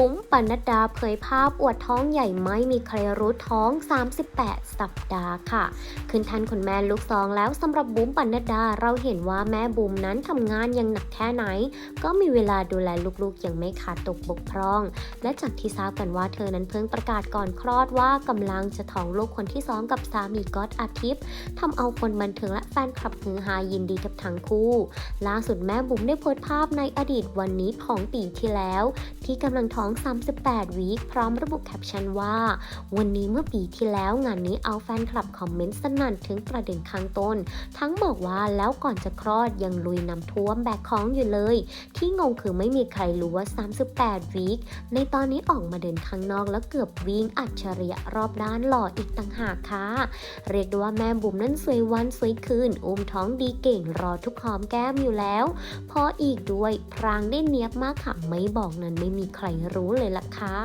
บุ๋มปนัดดาเผยภาพอวดท้องใหญ่ไม่มีใครรู้ท้อง 38 สัปดาห์ค่ะ ขึ้นทันคุณแม่ลูกสองแล้วสำหรับบุ๋มปนัดดาเราเห็นว่าแม่บุ๋มนั้นทำงานยังหนักแค่ไหน ก็มีเวลาดูแลลูกๆ อย่างไม่ขาดตกบกพร่อง และจากที่ทราบกันว่าเธอนั้นเพิ่งประกาศก่อนคลอดว่ากำลังจะท้องลูกคนที่สองกับสามีก๊อตอาทิตย์ทำเอาคนบันเทิงและแฟนคลับฮือฮายินดีกับทั้งคู่ ล่าสุดแม่บุ๋มได้โพสต์ภาพในอดีตวันนี้ของปีที่แล้ว ที่กำลังท้อง 38 วีคพร้อมระบุแคปชั่นว่า วันนี้เมื่อปีที่แล้วงานนี้เอาแฟนคลับคอมเมนต์สนั่นถึงประเด็นข้างต้น ทั้งบอกว่าแล้วก่อนจะคลอดยังลุยน้ำท่วมแบกของอยู่เลย ที่งงคือไม่มีใครรู้ว่า 38 วีคในตอนนี้ออกมาเดินข้างนอกแล้วเกือบวิ่งอัจฉริยะรอบด้านหล่ออีกต่างหากค่ะเรียกได้ว่าแม่บุ๋มนั้นสวยวันสวยคืนอุ้มท้องดีเก่งรอทุกหอมแก้มอยู่แล้ว พออีกด้วยพรางได้เนียบมากค่ะไม่บอกนั้นไม่มีใครรู้เลยล่ะค่ะ